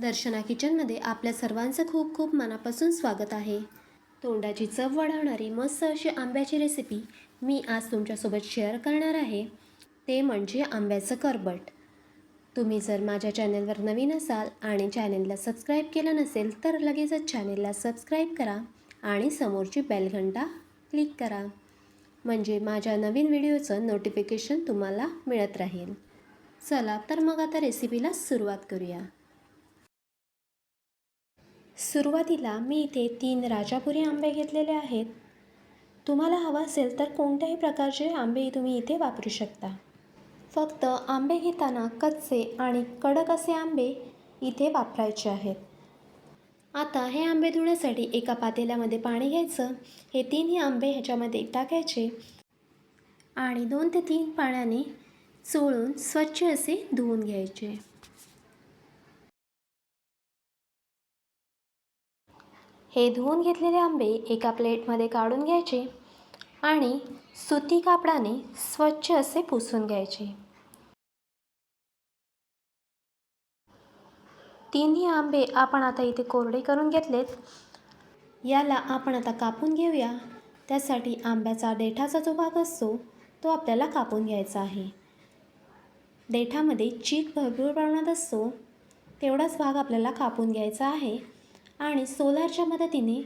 दर्शना किचनमध्ये आपल्या सर्वांचं खूप खूप मनापासून स्वागत आहे. तोंडाची चव वाढवणारी मस्त अशी आंब्याची रेसिपी मी आज तुमच्यासोबत शेअर करणार आहे. ते म्हणजे आंब्याचं करबट. तुम्ही जर माझ्या चॅनेलवर नवीन असाल आणि चॅनेलला सबस्क्राईब केलं नसेल तर लगेचच चॅनेलला सबस्क्राईब करा आणि समोरची बेलघंटा क्लिक करा. म्हणजे माझ्या नवीन व्हिडिओचं नोटिफिकेशन तुम्हाला मिळत राहील. चला तर मग आता रेसिपीला सुरुवात करूया. सुरुवातीला मी इथे तीन राजापुरी आंबे घेतलेले आहेत. तुम्हाला हवा असेल तर कोणत्याही प्रकारचे आंबे तुम्ही इथे वापरू शकता. फक्त आंबे घेताना कच्चे आणि कडक असे आंबे इथे वापरायचे आहेत. आता हे आंबे धुण्यासाठी एका पातेल्यामध्ये पाणी घ्यायचं. हे तीनही आंबे ह्याच्यामध्ये टाकायचे आणि दोन ते तीन पाण्याने चोळून स्वच्छ असे धुवून घ्यायचे. हे धुवून घेतलेले आंबे एका प्लेटमध्ये काढून घ्यायचे आणि सुती कापडाने स्वच्छ असे पुसून घ्यायचे. तिन्ही आंबे आपण आता इथे कोरडे करून घेतलेत. याला आपण आता कापून घेऊया. त्यासाठी आंब्याचा देठाचा जो भाग असतो तो आपल्याला कापून घ्यायचा आहे. देठामध्ये चीक भरपूर प्रमाणात असतो. तेवढाच भाग आपल्याला कापून घ्यायचा आहे. आणि सोलारच्या मदतीने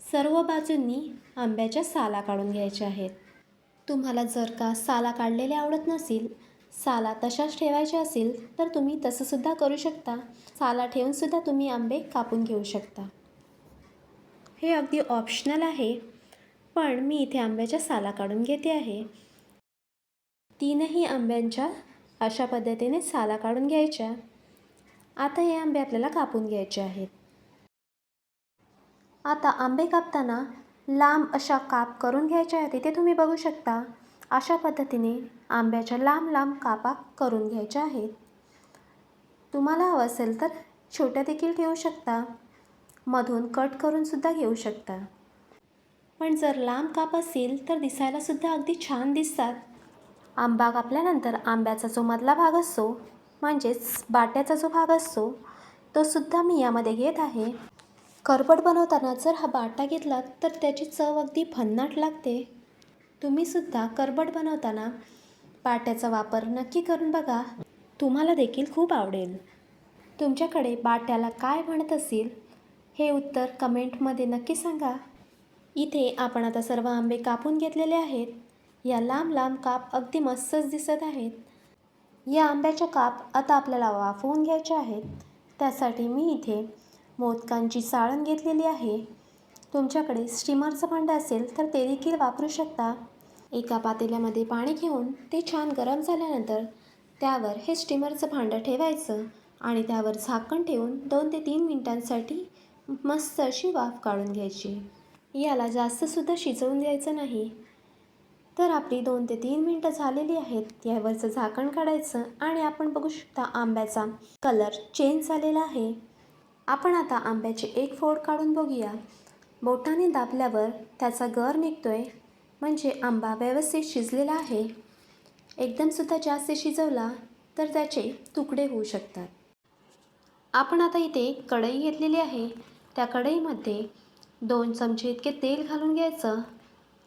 सर्व बाजूंनी आंब्याच्या साला काढून घ्यायच्या आहेत. तुम्हाला जर का साला काढलेले आवडत नसेल साला तशाच ठेवायच्या असेल तर तुम्ही तसंसुद्धा करू शकता. साला ठेवूनसुद्धा तुम्ही आंबे कापून घेऊ शकता. हे अगदी ऑप्शनल आहे पण मी इथे आंब्याच्या साला काढून घेते आहे. तीनही आंब्यांच्या अशा पद्धतीने साला काढून घ्यायच्या. आता हे आंबे आपल्याला कापून घ्यायचे आहेत. आता आंबे कापताना लांब अशा काप करून घ्यायच्या आहेत. इथे तुम्ही बघू शकता अशा पद्धतीने आंब्याच्या लांब लांब कापा करून घ्यायच्या आहेत. तुम्हाला हवं असेल तर छोट्या देखील ठेवू शकता मधून कट करूनसुद्धा घेऊ शकता. पण जर लांब काप असेल तर दिसायलासुद्धा अगदी छान दिसतात. आंबा कापल्यानंतर आंब्याचा जो मधला भाग असतो म्हणजेच बाट्याचा जो भाग असतो तो सुद्धा मी यामध्ये घेत आहे. करपट बनवताना जर हा बाटा घेतला तर त्याची चव अगदी भन्नाट लागते. तुम्हीसुद्धा करबट बनवताना बाट्याचा वापर नक्की करून बघा. तुम्हाला देखील खूप आवडेल. तुमच्याकडे बाट्याला काय म्हणत असेल हे उत्तर कमेंटमध्ये नक्की सांगा. इथे आपण आता सर्व आंबे कापून घेतलेले आहेत. या लांब लांब काप अगदी मस्तच दिसत आहेत. या आंब्याच्या काप आता आपल्याला वाफवून घ्यायचे आहेत. त्यासाठी मी इथे मोदकांची चाळण घेतलेली आहे. तुमच्याकडे स्टीमरचं भांडं असेल तर ते देखील वापरू शकता. एका पातेल्यामध्ये पाणी घेऊन ते छान गरम झाल्यानंतर त्यावर हे स्टीमरचं भांडं ठेवायचं आणि त्यावर झाकण ठेवून दोन ते तीन मिनटांसाठी मस्त अशी वाफ काढून घ्यायची. याला जास्तसुद्धा शिजवून द्यायचं नाही. तर आपली दोन ते तीन मिनटं झालेली आहेत. यावरचं झाकण काढायचं आणि आपण बघू शकता आंब्याचा कलर चेंज झालेला आहे. आपण आता आंब्याचे एक फोड काढून बघूया. बोटाने दाबल्यावर त्याचा गर निघतोय म्हणजे आंबा व्यवस्थित शिजलेला आहे. एकदमसुद्धा जास्त शिजवला तर त्याचे तुकडे होऊ शकतात. आपण आता इथे कढई घेतलेली आहे. त्या कढईमध्ये दोन चमचे इतके तेल घालून घ्यायचं.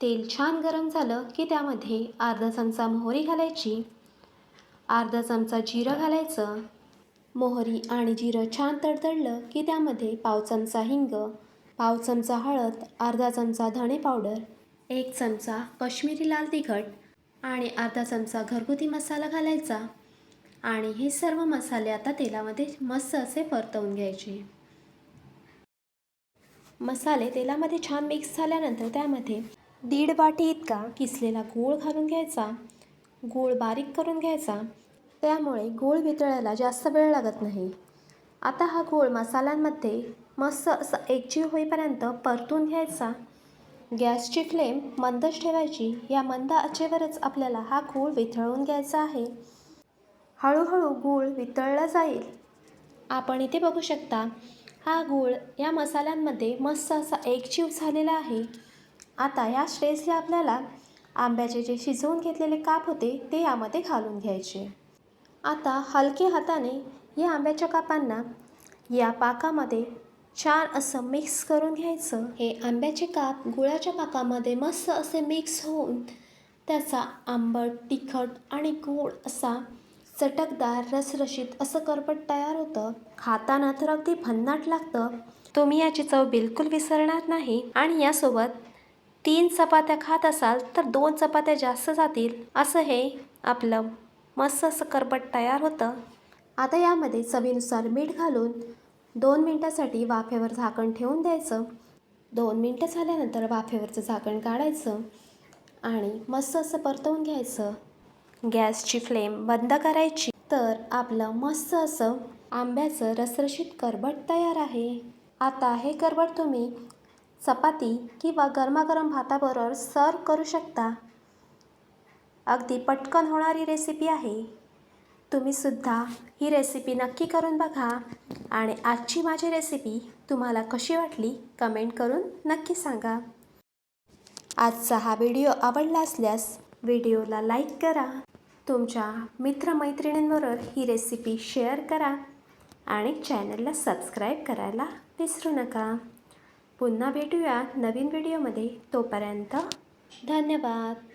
तेल छान गरम झालं की त्यामध्ये अर्धा चमचा मोहरी घालायची. अर्धा चमचा जिरं घालायचं. मोहरी आणि जिरं छान तडतडलं की त्यामध्ये पाव चमचा हिंग पाव चमचा हळद अर्धा चमचा धणे पावडर एक चमचा कश्मीरी लाल तिखट आणि अर्धा चमचा घरगुती मसाला घालायचा. आणि हे सर्व मसाले आता तेलामध्ये मस्त असे परतवून घ्यायचे. मसाले तेलामध्ये छान मिक्स झाल्यानंतर त्यामध्ये दीड वाटी इतका किसलेला गूळ घालून घ्यायचा. गूळ बारीक करून घ्यायचा. त्यामुळे गूळ वितळायला जास्त वेळ लागत नाही. आता हा गूळ मसाल्यांमध्ये मस्त असा एकजीव होईपर्यंत परतून घ्यायचा. गॅसची फ्लेम मंदच ठेवायची. या मंद आचेवरच आपल्याला हा गूळ वितळवून घ्यायचा आहे. हळूहळू गूळ वितळला जाईल. आपण इथे बघू शकता हा गूळ या मसाल्यांमध्ये मस्त असा एकजीव झालेला आहे. आता या स्टेजला आपल्याला आंब्याचे जे शिजवून घेतलेले काप होते ते यामध्ये घालून घ्यायचे. आता हलके हाताने या आंब्याच्या कापांना या पाकामध्ये छान असं मिक्स करून घ्यायचं. हे आंब्याचे काप गुळाच्या पाकामध्ये मस्त असे मिक्स होऊन त्याचा आंबट तिखट आणि गोड असा चटकदार रसरशीत असं करपट तयार होतं. खाताना तर अगदी भन्नाट लागतं. तुम्ही याची चव बिलकुल विसरणार नाही. आणि यासोबत तीन चपात्या खात असाल तर दोन चपात्या जास्त जातील. असं हे आपलं मस्त असं करपट तयार होतं. आता यामध्ये चवीनुसार मीठ घालून दोन मिनटासाठी वाफेवर झाकण ठेवून द्यायचं. दोन मिनटं झाल्यानंतर वाफेवरचं झाकण काढायचं आणि मस्त असं परतवून घ्यायचं. गॅसची फ्लेम बंद करायची. तर आपलं मस्त असं आंब्याचं रसरशीत करबट तयार आहे. आता हे करबट तुम्ही चपाती किंवा गरमागरम भाताबरोबर सर्व करू शकता. अगदी पटकन होणारी रेसिपी आहे. तुम्हीसुद्धा ही रेसिपी नक्की करून बघा आणि आजची माझी रेसिपी तुम्हाला कशी वाटली कमेंट करून नक्की सांगा. आजचा हा व्हिडिओ आवडला असल्यास व्हिडिओला लाईक करा. तुमच्या मित्रमैत्रिणींबरोबर ही रेसिपी शेअर करा आणि चॅनलला सबस्क्राईब करायला विसरू नका. पुन्हा भेटूया नवीन व्हिडिओमध्ये तोपर्यंत धन्यवाद.